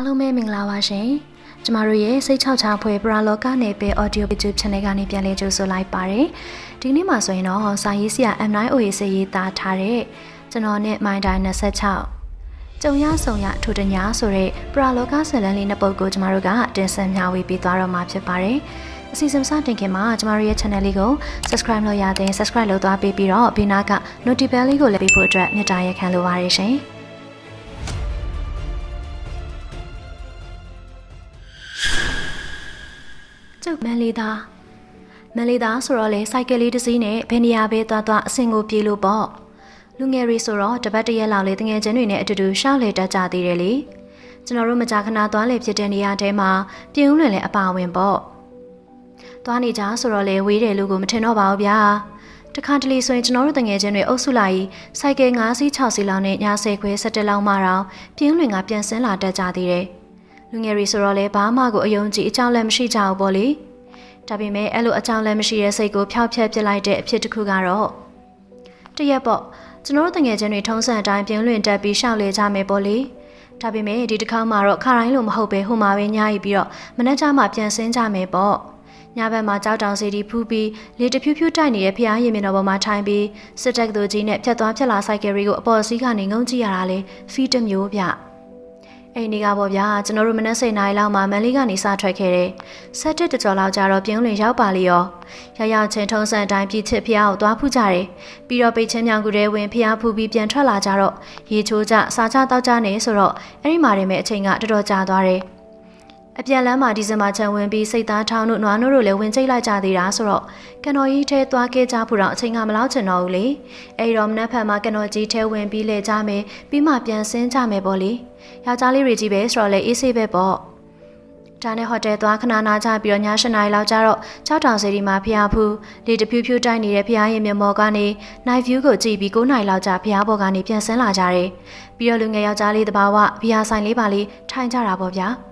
အားလုံးပဲမင်္ဂလာပါရှင်။ကျမတို့ရဲ့စိတ်ချောက်ချဖွယ်ပရာလောကနယ်ပယ် audio video channel ကနေပြန်လည်ကြိုဆိုလိုက်ပါတယ်။ဒီနေ့မှာဆိုရင်တော့စာရေးဆရာ M9OA စေရေးသားထားတဲ့ကျွန်တော်နဲ့ My Dai 26ကျုံရဆုံရထူတညာဆိုတဲ့ပရာလောကဇာတ်လမ်းလေးနှစ်ပုဒ်ကိုကျမတို့ကတင်ဆက်မျှဝေပေးသွားတော့မှာဖြစ်ပါတယ်။အစီအစဉ်စတင်ခင်မှာကျမတို့ရဲ့ channel လေးကို subscribe လုပ်ရတဲ့ subscribe လုပ်သွားပေးပြီးတော့ဘေးနားက notification လေးကိုလည်းပေးဖို့အတွက်မေတ္တာရက်ခံလိုပါတယ်ရှင်။ မန်လေးသားမန်လေးသားဆိုတော့လေစိုက်ကယ်လေးတစ်စီးနဲ့ဘယ်နေရာပဲသွားသွားအဆင်ကိုပြေးလို့ပေါ့လူငယ်တွေဆိုတော့တပတ်တရက်လောက်လေတငယ်ချင်းတွေနဲ့အတူတူရှောက်လေတက်ကြသေးတယ်လေကျွန်တော်တို့မကြာခဏသွားလေဖြစ်တဲ့နေရာထဲမှာပြင်းဦးလွင်လည်းအပါဝင်ပေါ့သွားနေကြဆိုတော့လေဝေးတယ်လို့ကိုမထင်တော့ပါဘူးဗျာတခါတလေဆိုရင်ကျွန်တော်တို့တငယ်ချင်းတွေအုပ်စုလိုက်စိုက်ကယ်9စီး6စီးလောက်နဲ့ည10ခွဲ17လောက်မှတော့ပြင်းဦးလွင်ကပြန်ဆင်းလာတက်ကြသေးတယ်လူငယ်တွေဆိုတော့လေဘာမှကိုအယုံကြည်အကြောင်းလည်းမရှိကြဘူးပေါ့လေ ဒါပေမဲ့အဲ့လိုအကြောင်းလည်းမရှိတဲ့စိတ်ကိုဖျောက်ဖျက်ပစ်လိုက်တဲ့အဖြစ်တစ်ခုကတော့တရက်ပေါ့ကျွန်တော်တို့တငယ်ချင်းတွေထုံးစံအတိုင်းပြင်းလွင်တက်ပြီးရှောက်လေကြမယ်ပေါ့လေဒါပေမဲ့ဒီတစ်ခါမှတော့ခါတိုင်းလိုမဟုတ်ပဲဟိုမှာပဲညှာရီပြီးတော့မနေ့ကမှပြန်ဆင်းကြမယ်ပေါ့ညဘက်မှာကြောက်တောင်စီတီဖူးပြီးလေတဖြူးဖြူးတိုက်နေတဲ့ဖျားရင်မြင်တော်ပေါ်မှာထိုင်ပြီးစစ်တပ်သူကြီးနဲ့ဖြတ်သွားဖြတ်လာဆိုင်ကယ်ရီကိုအပေါ်စီးကနေငုံကြည့်ရတာလေဖီးတစ်မျိုးဗျ အိမ်နေကပေါ့ဗျာကျွန်တော်တို့မနက်စိတ်နိုင်လောက်မှမန်လေးကနေစထွက်ခဲ့တယ်။ဆက်တက်တကြော်လောက်ကြတော့ပြင်းလွင်ရောက်ပါလေရော။ရရောက်ချင်းထုံးစံအတိုင်းပြည်ချစ်ဖျားကိုသွားဖူးကြတယ်။ပြီးတော့ပိတ်ချင်းမြောင်ကူတဲ့ဝင်ဖျားဖူးပြီးပြန်ထွက်လာကြတော့ရေချိုးကြစားကြတောက်ကြနေဆိုတော့အဲ့ဒီမှာတည်းမဲ့အချိန်ကတော်တော်ကြာသွားတယ်။ အပြန်လမ်းမှာဒီဇင်ဘာချန်ဝင်ပြီးစိတ်သားထောင်းတို့နွားနို့တို့လည်းဝင်ကျိတ်လိုက်ကြသေးတာဆိုတော့ကန်တော်ကြီးထဲသွားခဲ့ကြဖို့တော့အချိန်ကမလောက်ချင်တော့ဘူးလေအဲဒီတော့မနက်ဖြန်မှာကန်တော်ကြီးထဲဝင်ပြီးလေကြမယ်ပြီးမှပြန်ဆင်းကြမယ်ပေါ့လေယောက်ျားလေးတွေကြီးပဲဆိုတော့လေအေးဆေးပဲပေါ့ဒါနဲ့ဟိုတယ်သွားခဏနာကြပြီးတော့ည၈နာရီလောက်ကျတော့၆တောင်စီဒီမှာဖျားဖူးလေတဖြူးဖြူးတိုက်နေတဲ့ဖျားရင်မြမော်ကနေ night view ကိုကြည့်ပြီး9နာရီလောက်ကျဖျားဘော်ကနေပြန်ဆင်းလာကြတယ်ပြီးတော့လူငယ်ယောက်ျားလေးတဘာဝဘီယာဆိုင်လေးပါလေးထိုင်ကြတာပေါ့ဗျာ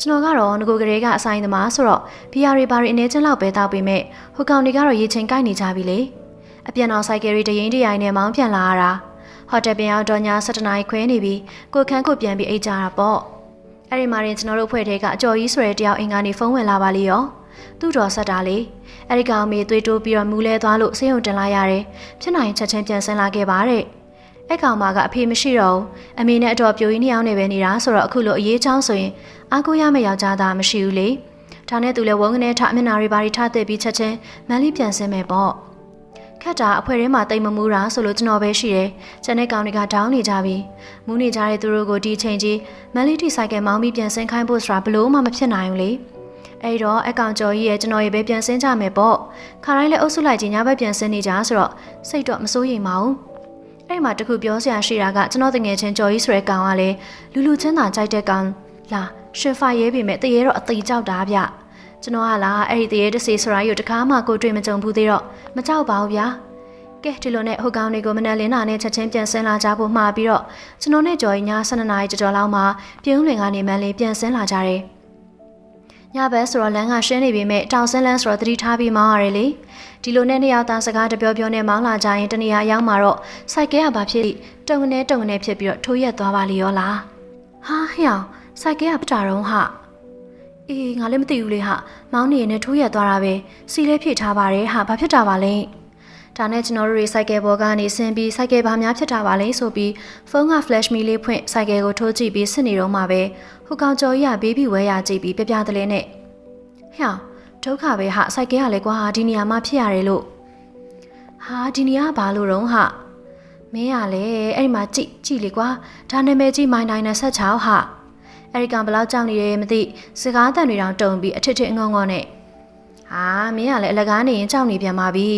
ကျွန်တော်ကတော့ငကိုကလေးကအဆိုင်သမားဆိုတော့ဘီယာတွေဘာတွေအနေချင်းလောက်ပဲတောက်ပေမဲ့ဟိုကောင်တွေကတော့ရေချိန်ကိုက်နေကြပြီလေအပြန်အောင်ဆိုင်ကယ်ရီတရင်တရိုင်နဲ့မောင်းပြန်လာရတာဟိုတယ်ပြန်ရောက်တော့ည7နာရီခွဲနေပြီကိုခန်းကိုပြန်ပြီးအိတ်ကြတာပေါ့အဲ့ဒီမှာရင်ကျွန်တော်တို့ဖွဲ့ထဲကအကျော်ကြီးဆိုတဲ့တယောက်အင်ကနေဖုန်းဝင်လာပါလေရောသူ့တော်ဆက်တာလေအဲ့ဒီကောင်မေသွေးတိုးပြီးတော့မူလဲသွားလို့ဆေးရုံတင်လိုက်ရတယ်ဖြစ်နိုင်ချက်ချင်းပြန်ဆင်းလာခဲ့ပါတဲ့ အဲ့ကောင်မကအဖေမရှိတော့ဘူးအမေနဲ့အတော်ပြိုကြီးနှစ်ယောက်နဲ့ပဲနေတာဆိုတော့အခုလိုအရေးချောင်းဆိုရင်အားကိုးရမယ့်ယောက်ျားသားမရှိဘူးလေဒါနဲ့သူလည်းဝုန်းကနေထအမျက်နာတွေဘာတွေထတဲ့ပြီးချက်ချင်းမန်းလေးပြန်ဆင်းမယ်ပေါ့ခက်တာအဖွဲထဲမှာတိတ်မမူးတာဆိုလို့ကျွန်တော်ပဲရှိတယ်။ကျန်တဲ့ကောင်တွေကဒေါင်းနေကြပြီ။မူးနေကြတဲ့သူတို့ကိုဒီချိန်ကြီးမန်လီတီဆိုင်ကယ်မောင်းပြီးပြန်ဆင်းခိုင်းဖို့ဆိုတာဘလို့မှမဖြစ်နိုင်ဘူးလေ။အဲ့တော့အကောင်ကျော်ကြီးရဲ့ကျွန်တော်ရဲ့ပဲပြန်ဆင်းကြမယ်ပေါ့။ခါတိုင်းလည်းအုပ်စုလိုက်ကြီးညဘက်ပြန်ဆင်းနေကြဆိုတော့စိတ်တော့မစိုးရိမ်ပါဘူး။ အဲ့မှာတခုပြောစရာရှိတာကကျွန်တော်တငယ်ချင်းကျော်ကြီးဆိုတဲ့ကောင်ကလည်းလူလူချင်းသာကြိုက်တဲ့ကောင်လားရှင်ဖာရဲပေမဲ့တရေတော့အသေးကြောက်တာဗျကျွန်တော်ကလားအဲ့ဒီတရေတစေဆိုရာယူတကားမှကိုတွေ့မကြုံဘူးသေးတော့မကြောက်ပါဘူးဗျာကဲဒီလိုနဲ့ဟိုကောင်တွေကိုမနက်လင်းတာနဲ့ချက်ချင်းပြန်ဆင်းလာကြဖို့မှာပြီးတော့ကျွန်တော်နဲ့ကြော်ကြီးည12နာရီကျော်လောက်မှပြင်းဦးလွင်ကနေမန်လေးပြန်ဆင်းလာကြတယ်ညဘက်ဆိုတော့လမ်းကရှင်းနေပေမဲ့တောင်ဆင်းလန်းဆိုတော့သတိထားပြီးမောင်းရတယ်လေ ဒီလိုနဲ့နှစ်ယောက်သားစကားတပြောပြောနဲ့မောင်းလာကြရင်တနေရာရောက်မှာတော့စိုက်ကဲကဘာဖြစ်လိတုံနေတုံနေဖြစ်ပြီးတော့ထိုးရက်သွားပါလေရောလားဟာဟျောင်စိုက်ကဲကပတာတော့ဟာအေးငါလည်းမသိဘူးလေဟာမောင်းနေရင်လည်းထိုးရက်သွားတာပဲစီလေးဖြည့်ထားပါတယ်ဟာဘာဖြစ်တာပါလဲဒါနဲ့ကျွန်တော်တို့တွေစိုက်ကဲဘော်ကနေဆင်းပြီးစိုက်ကဲဘာများဖြစ်တာပါလဲဆိုပြီးဖုန်းက flash မီလေးဖွင့်စိုက်ကဲကိုထိုးကြည့်ပြီးစစ်နေတော့မှပဲဟိုကောင်ကျော်ကြီးကဘေးဘီဝဲရကြည့်ပြီးပြပြတလဲနဲ့ဟျော ဒုက္ခပဲဟာစိုက်ကဲကလည်းကွာဒီနေရာမှာဖြစ်ရတယ်လို့ဟာဒီနေရာကဘာလို့တော့ဟာမင်းရလေအဲ့ဒီမှာကြည့်ကြည့်လေကွာဒါနာမည်ကြီးမိုင်းနိုင်နဲ့ဆက်ချောက်ဟာအဲ့ဒီကောင်ဘလောက်ကြောက်နေတယ်မသိစကားတန်တွေတောင်တုံပြီးအထစ်ထစ်ငုံငုံနဲ့ဟာမင်းကလည်းအလကားနေရင်ကြောက်နေပြန်ပါပြီ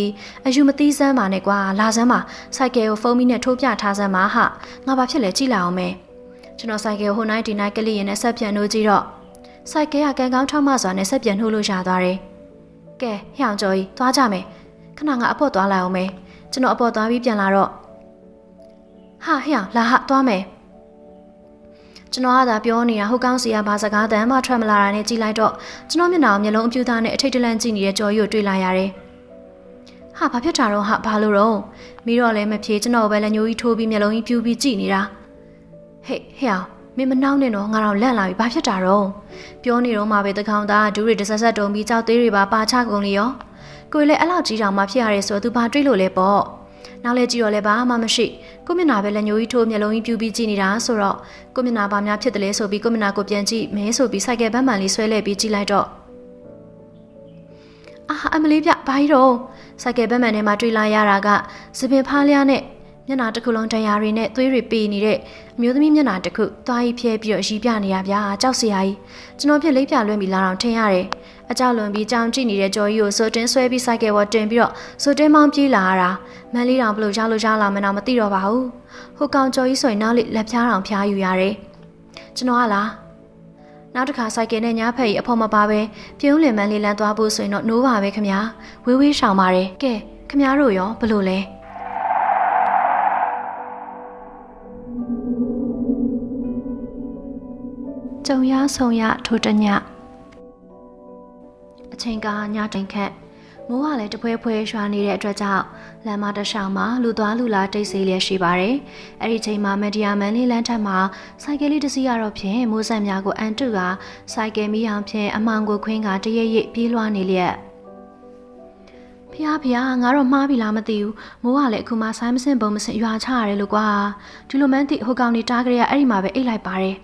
အယူမသိစမ်းပါနဲ့ကွာလာစမ်းပါစိုက်ကယ်ကိုဖုန်းမီနဲ့ထိုးပြထားစမ်းပါဟာငါဘာဖြစ်လဲကြည့်လိုက်အောင်မယ်ကျွန်တော်စိုက်ကယ်ဟိုနိုင်ဒီနိုင်ကလေးရင်နဲ့ဆက်ပြန်လို့ကြည့်တော့ စိုက်ကယ်ကကန်ကောင်းထောက်မှစွာနဲ့ဆက်ပြန်နှိုးလို့ရသွားတယ်ကဲဟျောင်ကျော်ကြီးသွားကြမယ်ခဏငါအဖို့သွားလိုက်အောင်မယ်ကျွန်တော်အဖို့သွားပြီးပြန်လာတော့ဟာဟျောင်လာဟာသွားမယ်ကျွန်တော်ကသာပြောနေတာဟုတ်ကောင်းစီကဘာစကားတမ်းမှထွက်မလာတာနဲ့ကြည်လိုက်တော့ကျွန်တော်မျက်နှာကိုမျက်လုံးအပြူသားနဲ့အထိတ်တလန့်ကြည့်နေတဲ့ကြော်ကြီးကိုတွေ့လာရတယ်။ဟာဘာဖြစ်တာတော့ဟာဘာလို့တော့မီးတော့လည်းမဖြေကျွန်တော်ပဲလက်ညှိုးကြီးထိုးပြီးမျက်လုံးကြီးပြူပြီးကြည့်နေတာ။ဟေ့ဟဲ့အောင် မင်းမနှောင်းနဲ့တော့ငါတော့လန့်လာပြီဘာဖြစ်တာတော့ပြောနေတော့မှပဲတကောင်သားဒူးတွေတဆက်ဆက်တုံပြီးကြောက်သေးတွေပါပါချကုန်လေရောကိုယ်လည်းအဲ့လောက်ကြီးတောင်မှဖြစ်ရရဲဆိုသူဘာတွေးလို့လဲပေါ့နောက်လဲကြည့်တော့လဲဘာမှမရှိကိုမျက်နာပဲလက်ညှိုးကြီးထိုးမျက်လုံးကြီးပြူပြီးကြည့်နေတာဆိုတော့ကိုမျက်နာဘာများဖြစ်တယ်လဲဆိုပြီးကိုမျက်နာကိုပြန်ကြည့်မဲဆိုပြီးစိုက်ကယ်ဘတ်မှန်လေးဆွဲလဲပြီးကြည့်လိုက်တော့အာအမလေးပြဘာကြီးတော့စိုက်ကယ်ဘတ်မှန်ထဲမှာတွေ့လာရတာကစပင်ဖားလျားနဲ့ မျက်နှာတစ်ခုလုံးတရားတွေနဲ့သွေးတွေပေနေတဲ့အမျိုးသမီးမျက်နှာတစ်ခုသွားကြီးဖြဲပြီးတော့ရီးပြနေရဗျာကြောက်စရာကြီးကျွန်တော်ဖြစ်လိပ်ပြလွှဲပြီးလာတော့ထင်ရတယ်အကြောက်လွန်ပြီးကြောင်ကြည့်နေတဲ့ကြော်ကြီးကိုစိုးတင်းဆွဲပြီးစိုက်ကယ်ပေါ်တင်ပြီးတော့စိုးတင်းမောင်းပြေးလာရတာမန်လေးတောင်ဘလို့ရောက်လို့ရလာမနာမသိတော့ပါဘူးဟိုကောင်ကြော်ကြီးဆိုရင်နောက်လေးလက်ဖြားတောင်ဖျားယူရတယ်ကျွန်တော်ကလားနောက်တစ်ခါစိုက်ကယ်နဲ့ညားဖက်ကြီးအဖော်မပါပဲပြုံးလင်မန်းလေးလန်းသွားဖို့ဆိုရင်တော့နိုးပါပဲခမညာဝေးဝေးရှောင်ပါတယ်ကဲခမညာတို့ရောဘလို့လဲ ကြုံရဆုံရထိုတညအချိန်ကညတိုင်ခက်မိုးကလည်းတပွဲဖွဲရွာနေတဲ့အတွက်ကြောင့်လမ်းမတစ်လျှောက်မှာလူသွားလူလာတိတ်ဆိတ်လျက်ရှိပါတယ်။အဲ့ဒီချိန်မှာမဒီယာမန်လေးလမ်းထက်မှာစိုက်ကယ်လေးတစ်စီးရတော့ဖြင့်မိုးဆက်များကိုအန်တုကစိုက်ကယ်မီးအောင်ဖြင့်အမောင်ကိုခွင်းကတရရိပ်ပြေးလွှားနေလျက်ဖះဖះငါတော့မှားပြီလားမသိဘူးမိုးကလည်းအခုမှဆိုင်းမစင်ပုံမစင်ရွာချရတယ်လို့ကွာဒီလိုမှန်းသိဟိုကောင်နေတားကြရအဲ့ဒီမှာပဲအိတ်လိုက်ပါတယ်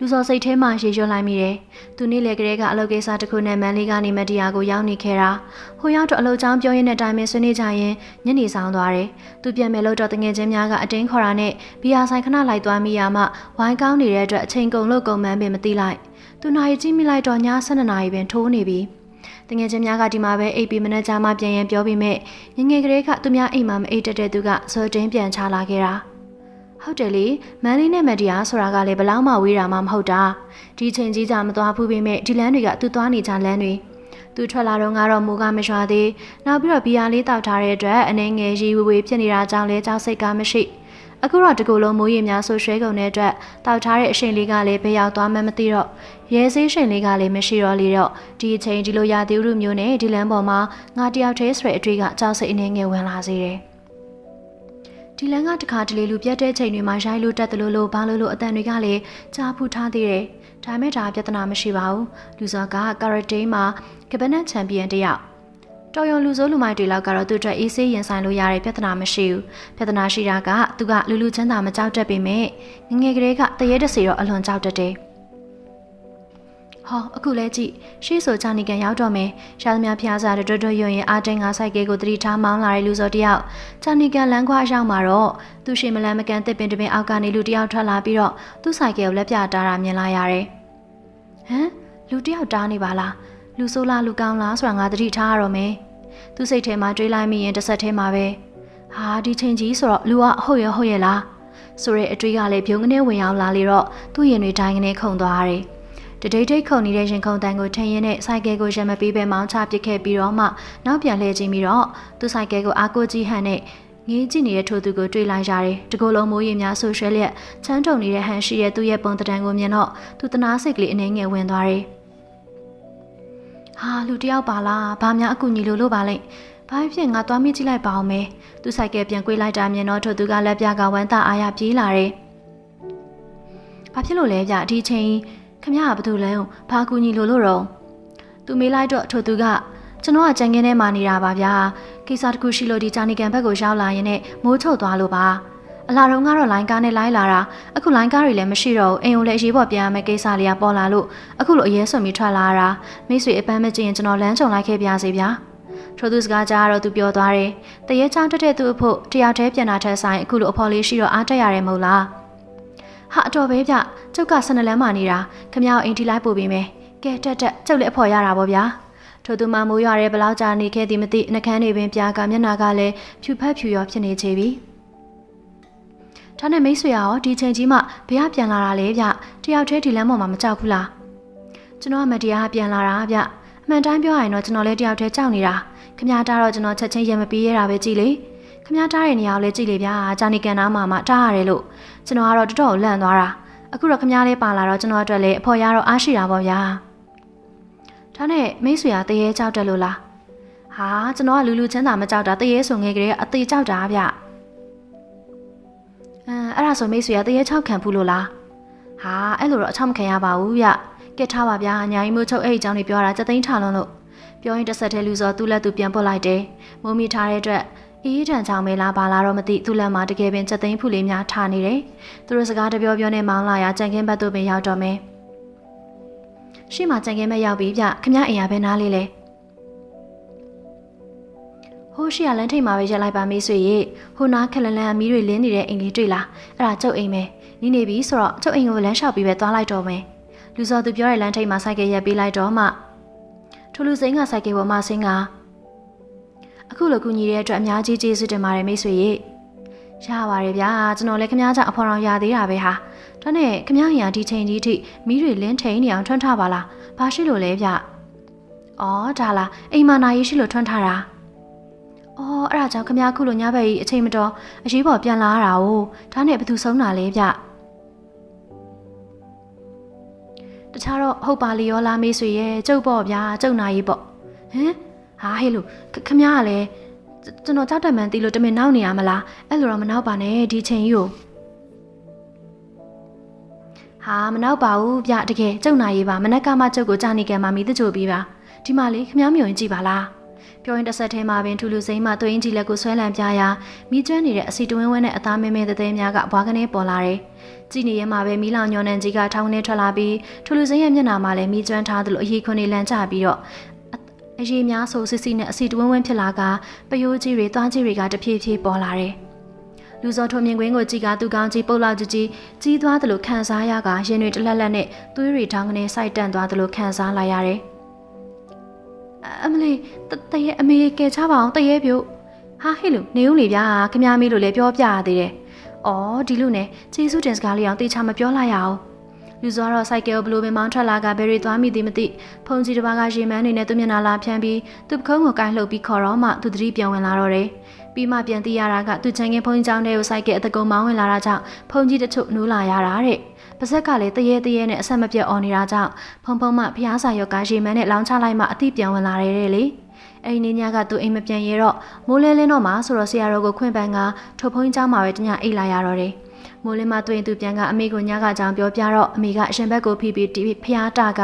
လူစော်စိတ်ထဲမှာရေရွှလိုက်မိတယ်။သူနေ့လေကလေးကအလုပ်ကိစ္စတစ်ခုနဲ့မန်လေးကနေမတီယာကိုရောက်နေခဲ့တာ။ဟိုရောက်တော့အလုပ်ကြောင်းပြောရင်းနဲ့တိုင်ပင်ဆွေးနွေးကြရင်ညနေဆောင်သွားတယ်။သူပြန်မယ်လို့တော့တငယ်ချင်းများကအတင်းခေါ်တာနဲ့ဘီယာဆိုင်ခဏလိုက်သွားမိရမှဝိုင်းကောင်းနေတဲ့အတွက်အချိန်ကုန်လို့ကုန်မှန်းပင်မသိလိုက်။သူနိုင်ကြည့်မိလိုက်တော့ည7နာရီပင်ထိုးနေပြီ။တငယ်ချင်းများကဒီမှာပဲအိပ်ပြီးမနေ့ကမှပြန်ရင်ပြောပြီးမဲ့ငငယ်ကလေးကသူများအိမ်မှာမအိပ်တတ်တဲ့သူကဇော်တင်းပြန်ချလာခဲ့တာ။ ဟုတ်တယ်လေမန်လေးနဲ့မက်ဒီယာဆိုတာကလည်းဘလောက်မှဝေးတာမှမဟုတ်တာဒီချိန်ကြီးကြာမသွားဘူးပေမဲ့ဒီလမ်းတွေကသူသွားနေကြလမ်းတွေသူထွက်လာတော့ကတော့မိုးကမရွာသေးနောက်ပြီးတော့ဘီယာလေးတောက်ထားတဲ့အတွက်အနေငယ်ရီဝေဝေဖြစ်နေတာကြောင့်လဲကြောက်စိတ်ကမရှိအခုတော့တကူလုံးမိုးရေများဆိုရွှဲကုန်တဲ့အတွက်တောက်ထားတဲ့အရှိန်လေးကလည်းဘယ်ရောက်သွားမှမသိတော့ရဲဆေးရှိန်လေးကလည်းမရှိတော့လေတော့ဒီအချိန်ဒီလိုရာသီဥတုမျိုးနဲ့ဒီလမ်းပေါ်မှာငါတယောက်တည်းဆိုတဲ့အတွေ့ကကြောက်စိတ်အနေငယ်ဝင်လာစေတယ် ဒီလန်ကတခါတလေလူပြတ်တဲ့ချိန်တွေမှာရိုက်လို့တက်တယ်လို့လို့ဘာလို့လို့အတန်တွေကလည်းကြားဖူးထားသေးတယ်။ဒါမဲ့ဒါပြဿနာမရှိပါဘူး။လူစောကကာရတေးမှာကပနက်ချန်ပီယံတယောက်တော်ရုံလူစိုးလူမိုက်တွေလောက်ကတော့သူ့အတွက်အေးဆေးရင်ဆိုင်လို့ရတဲ့ပြဿနာမရှိဘူး။ပြဿနာရှိတာကသူကလူလူချမ်းသာမကြောက်တတ်ပေမဲ့ငငယ်ကလေးကတရေတစီတော့အလွန်ကြောက်တတ်တယ်။ ဟောအခုလဲကြည့်ရှေ့ဆိုချာနီကန်ရောက်တော့မယ်ရှာသမားဖျားစားတဲ့တွတ်တွတ်ရွရင်အာတင်ငါဆိုင်ကဲကိုတတိထားမောင်းလာတဲ့လူစောတယောက်ချာနီကန်လမ်းခွာရောက်မှာတော့သူရှင်မလန်းမကန်တစ်ပင်တပင်အောက်ကနေလူတယောက်ထွက်လာပြီးတော့သူ့ဆိုင်ကဲကိုလက်ပြတားတာမြင်လာရတယ်ဟမ်လူတယောက်တားနေပါလားလူဆိုးလားလူကောင်းလားဆိုတာငါတတိထားရတော့မယ်သူစိတ်ထဲမှာတွေးလိုက်မိရင်တစ်ဆက်ထဲမှာပဲဟာဒီချိန်ကြီးဆိုတော့လူကဟုတ်ရဟုတ်ရလားဆိုတဲ့အတွေးကလည်းပြုံးကနေဝင်ရောက်လာလေတော့သူ့ရင်တွေတိုင်းကနေခုန်သွားရတယ် တဒိတ်ဒိတ်ခုန်နေတဲ့ရင်ခုန်တန်ကိုထင်ရင်းနဲ့ဆိုင်ကယ်ကိုရမပေးပဲမောင်းချပစ်ခဲ့ပြီးတော့မှနောက်ပြန်လှည့်ကြည့်ပြီးတော့သူ့ဆိုင်ကယ်ကိုအာကိုကြီးဟန်နဲ့ငေးကြည့်နေတဲ့ထိုသူကိုတွေ့လိုက်ရတယ်။တကူလုံးမိုးရေများဆိုရွှဲလျက်ချမ်းတုံနေတဲ့ဟန်ရှိရဲ့သူ့ရဲ့ပုံတံကိုမြင်တော့သူတနာစိတ်ကလေးအနေငယ်ဝင်သွားတယ်။ဟာလူတယောက်ပါလား။ဘာများအကူညီလို့လို့ပါလိမ့်။ဘာဖြစ်ငါသွားမိကြည့်လိုက်ပါအောင်မယ်။သူဆိုင်ကယ်ပြန်ကွေးလိုက်တာမြင်တော့ထိုသူကလက်ပြကဝမ်းသာအားရပြေးလာတယ်။ဘာဖြစ်လို့လဲဗျဒီချိန် ခမရဘာလို့လဲဘာကူညီလို့လို့တော့သူမေးလိုက်တော့ထိုသူကကျွန်တော်ကကြံကင်းထဲမှာနေတာပါဗျာကိစ္စတစ်ခုရှိလို့ဒီဂျာနီကန်ဘက်ကိုရောက်လာရင်နဲ့မိုးချုပ်သွားလို့ပါအလာတော့ကတော့လိုင်းကားနဲ့လိုက်လာတာအခုလိုင်းကားတွေလည်းမရှိတော့ဘူးအိမ်ကိုလည်းအရေးပေါ်ပြန်ရမယ့်ကိစ္စလေးကပေါ်လာလို့အခုလိုအရေးဆွန်ပြီးထွက်လာတာမိတ်ဆွေအပန်းမကျင်ကျွန်တော်လမ်းကြုံလိုက်ခဲ့ပြစေဗျာထိုသူစကားကြားတော့သူပြောသွားတယ်တရေချောင်းတက်တဲ့သူအဖို့တယောက်တည်းပြန်လာတဲ့ဆိုင်အခုလိုအဖော်လေးရှိတော့အားတက်ရတယ်မဟုတ်လား ဟာအတော်ပဲဗျကျုပ်ကဆနလန်းမာနေတာခမရောက်အိမ်ထိလိုက်ပို့ပေးမယ်ကဲတက်တက်ကျုပ်လည်းအဖော်ရတာပေါ့ဗျာထို့သူမှမိုးရွာတဲ့ဘလောက်ကြာနေခဲ့သည်မသိနှကန်းတွေပင်ပြာကမျက်နာကလည်းဖြူဖက်ဖြူရောဖြစ်နေချေပြီဒါနဲ့မိတ်ဆွေရောဒီချိန်ကြီးမှဘယ်ကပြန်လာတာလဲဗျတယောက်တည်းဒီလမ်းပေါ်မှာမကြောက်ဘူးလားကျွန်တော်ကမတရားပြန်လာတာဗျအမှန်တိုင်းပြောရရင်တော့ကျွန်တော်လည်းတယောက်တည်းကြောက်နေတာခမ ्या တားတော့ကျွန်တော်ချက်ချင်းရမပြေးရတာပဲကြည်လေ ခမ ्या တားတဲ့နေရာကိုလည်းကြည့်လေဗျာဂျာနီကန်နားမှာမှတားရတယ်လို့ကျွန်တော်ကတော့တော်တော်လန့်သွားတာအခုတော့ခမ ्या လေးပါလာတော့ကျွန်တော်အတွက်လည်းအဖော်ရတော့အားရှိတာပေါ့ဗျာဒါနဲ့မိတ်ဆွေကတရေကြောက်တယ်လို့လားဟာကျွန်တော်ကလူလူချမ်းသာမကြောက်တာတရေဆိုငယ်ကလေးကအသေးကြောက်တာဗျအဲအဲ့ဒါဆိုမိတ်ဆွေကတရေချောက်ခံဘူးလို့လားဟာအဲ့လိုတော့အချောက်မခံရပါဘူးဗျကက်ထားပါဗျာညာကြီးမိုးချုပ်အဲ့ဒီအကြောင်းတွေပြောတာစက်သိန်းထားလုံးလို့ပြောရင်တစ်ဆက်တည်းလူစောသူ့လက်သူပြန်ပုတ်လိုက်တယ်မိုးမိထားတဲ့အတွက် အေးထန်ချောင်းမဲလားဘာလားတော့မသိသူ့လက်မှာတကယ်ပင်စက်သိန်းဖူလေးများထားနေတယ်သူတို့စကားတပြောပြောနဲ့မောင်းလာရကြံခင်းဘက်သို့ပင်ရောက်တော့မယ်ရှေ့မှာကြံခင်းဘက်ရောက်ပြီးဗျခမအိမ်ရပဲနားလေးလေဟိုးရှိရလန်းထိတ်မှာပဲရက်လိုက်ပါမေးဆွေရေဟိုနားခက်လန်လန်အမီးတွေလင်းနေတဲ့အိမ်လေးတွေ့လားအဲ့ဒါကျုပ်အိမ်ပဲနီးနေပြီဆိုတော့ကျုပ်အိမ်ကိုလမ်းလျှောက်ပြီးပဲသွားလိုက်တော့မယ်လူစော်သူပြောတဲ့လမ်းထိပ်မှာစိုက်ကရက်ပေးလိုက်တော့မှထူလူစိန်ကစိုက်ကပေါ်မှာဆင်းက အခုလိုကူညီတဲ့အတွက်အများကြီးကျေးဇူးတင်ပါတယ်မိတ်ဆွေရေရပါတယ်ဗျာကျွန်တော်လည်းခမားကြောင့်အဖော်တော်ရသေးတာပဲဟာဒါနဲ့ခမားညာဒီချိန်ကြီးထိမီးတွေလင်းထိန်နေအောင်ထွန်းထားပါလားဘာရှိလို့လဲဗျအော်ဒါလားအိမ်မနာရေးရှိလို့ထွန်းထားတာအော်အဲ့ဒါကြောင့်ခမားခုလိုညဘက်ကြီးအချိန်မတော်အရေးပေါ်ပြန်လာရတာ哦ဒါနဲ့ဘယ်သူဆုံးတာလဲဗျတခြားတော့ဟုတ်ပါလီရောလားမေးဆွေရဲ့ကျုပ်ပေါ့ဗျာကျုပ်နာရေးပေါ့ဟမ် ဟာဟေးလို့ခမ ्या ကလည်းကျွန်တော်ကြောက်တယ်မှန်တီးလို့တမင်နောက်နေရမလားအဲ့လိုတော့မနောက်ပါနဲ့ဒီချိန်ကြီးကိုဟာမနောက်ပါဘူးဗျတကယ်ကျုပ်နာရေးပါမနက်ကမှကျုပ်ကိုကြာနေကြမှာမိသကြိုပြီးပါဒီမှာလေခမ ्या မြုံကြည့်ပါလားပြောရင်တစ်ဆက်ထဲမှာပင်ထူလူစိမ့်မှသွင်းကြီးလက်ကိုဆွဲလန့်ပြရာမိကျွမ်းနေတဲ့အစီတဝင်းဝင်းနဲ့အသားမဲမဲသသေးများကအဘွားကနေပေါ်လာတယ်။ကြည်နေရမှာပဲမီးလောင်ညော်နှံကြီးကထောင်းနေထွက်လာပြီးထူလူစိမ့်ရဲ့မျက်နှာမှာလည်းမိကျွမ်းထားသလိုအရေးခွန်နေလန့်ကျပြီးတော့ အရေးများဆိုစစ်စစ်နဲ့အစီတဝင်းဝင်းဖြစ်လာကပယိုးကြီးတွေတွားကြီးတွေကတဖြည်းဖြည်းပေါ်လာတယ်။လူစောထုံမြင်ကွင်းကိုကြည်ကသူကောင်းကြီးပုတ်လောက်ကြီးကြီးကြီးသွားသလိုခံစားရကရင်တွေတလက်လက်နဲ့သွေးတွေထောင်းကနေစိုက်တန့်သွားသလိုခံစားလာရတယ်။အမလေးတရေအမေကဲချပါအောင်တရေပြုတ်ဟာဟဲ့လူနေဦးလေဗျာခမ ्या မေးလို့လည်းပြောပြရသေးတယ်။အော်ဒီလူနဲ့ကျေးဇူးတင်စကားလေးအောင်တေချာမပြောလိုက်ရအောင်။ လူစွာတော့စိုက်ကယ်ဘလိုပင်မောင်းထွက်လာကဘယ်ရီသွားမိသည်မသိဖုန်ကြီးတစ်ပါးကရေမန်းနေနဲ့သူမျက်နှာလာဖြန်းပြီးသူပခုံးကိုကိုင်းလှုပ်ပြီးခေါ်တော့မှသူသတိပြန်ဝင်လာတော့တယ်။ပြီးမှပြန်သိရတာကသူချန်ကင်းဖုန်ကြီးကျောင်းထဲကိုစိုက်ကယ်အတကုံမောင်းဝင်လာတာကြောင့်ဖုန်ကြီးတချို့နိုးလာရတာတဲ့။ပါဇက်ကလည်းတရေတရေနဲ့အဆက်မပြတ်អော်နေတာကြောင့်ဖုံဖုံမှဖျားစာရောက်ကရေမန်းနဲ့လောင်းချလိုက်မှအတိပြန်ဝင်လာတယ်တဲ့လေ။အဲ့ဒီညကသူအိမ်မပြန်ရတော့မိုးလဲလင်းတော့မှဆိုတော့ဆရာတော်ကိုခွင့်ပန်းကထုတ်ဖုံးเจ้าမှာပဲတညအိတ်လာရတော့တယ်။ မိုးလင်းမသွင်းသူပြန်ကအမေကိုညကကြောင်ပြောပြတော့အမေကအရှင်ဘက်ကိုဖိပြီးတီးဖျားတာက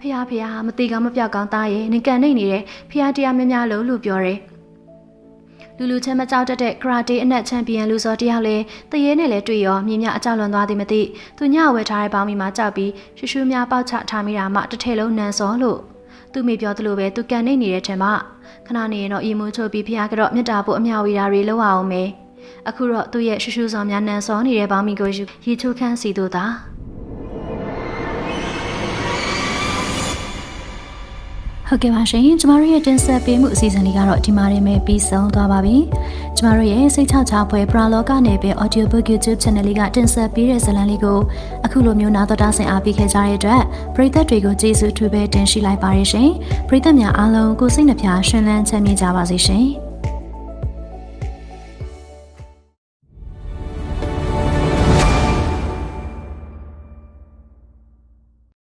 ဖျားဖျားမတိကမပြောက်ကောင်းသားရဲ့နင်ကန်နေနေတယ်ဖျားတရားများများလို့လို့ပြောတယ်။လူလူချင်းမကြောက်တတ်တဲ့ကရာတေအနက်ချန်ပီယံလူစောတယောက်လည်းတရေနဲ့လည်းတွေ့ရောမြင်းမြအကြောက်လွန်သွားသည်မသိသူညဝဲထားတဲ့ပေါင်းမီမှာကြောက်ပြီးရှူရှူများပေါက်ချထားမိတာမှတစ်ထည်လုံးနန်စောလို့သူမိပြောသလိုပဲသူကန်နေနေတဲ့ထင်မှခဏနေရင်တော့အီမူချုပ်ပြီးဖះကတော့မြတ်တာဖို့အမြောက်ဝေတာတွေလောက်အောင်မယ် အခုတော့သူ့ရဲ့ရှူရှူဆောင်များနန်စောနေတဲ့ပေါင်းမီကိုရေချိုးခန်းစီတို့သာဟုတ်ကဲ့ပါရှင်ကျမတို့ရဲ့တင်ဆက်ပေးမှုအစီအစဉ်လေးကတော့ဒီမှာနေမဲ့ပြီးဆုံးသွားပါပြီကျမတို့ရဲ့စိတ်ချချပွဲပရာလောကနယ်ပင် Audio Book YouTube Channel လေးကတင်ဆက်ပေးတဲ့ဇာတ်လမ်းလေးကိုအခုလိုမျိုးနာတော်တာဆင်အားပေးခဲ့ကြတဲ့အတွက်ပရိသတ်တွေကိုကျေးဇူးထူးပဲတင်ရှိလိုက်ပါရရှင်ပရိသတ်များအားလုံးကိုစိတ်နှပြရှင်လန်းချမ်းမြေ့ကြပါစေရှင်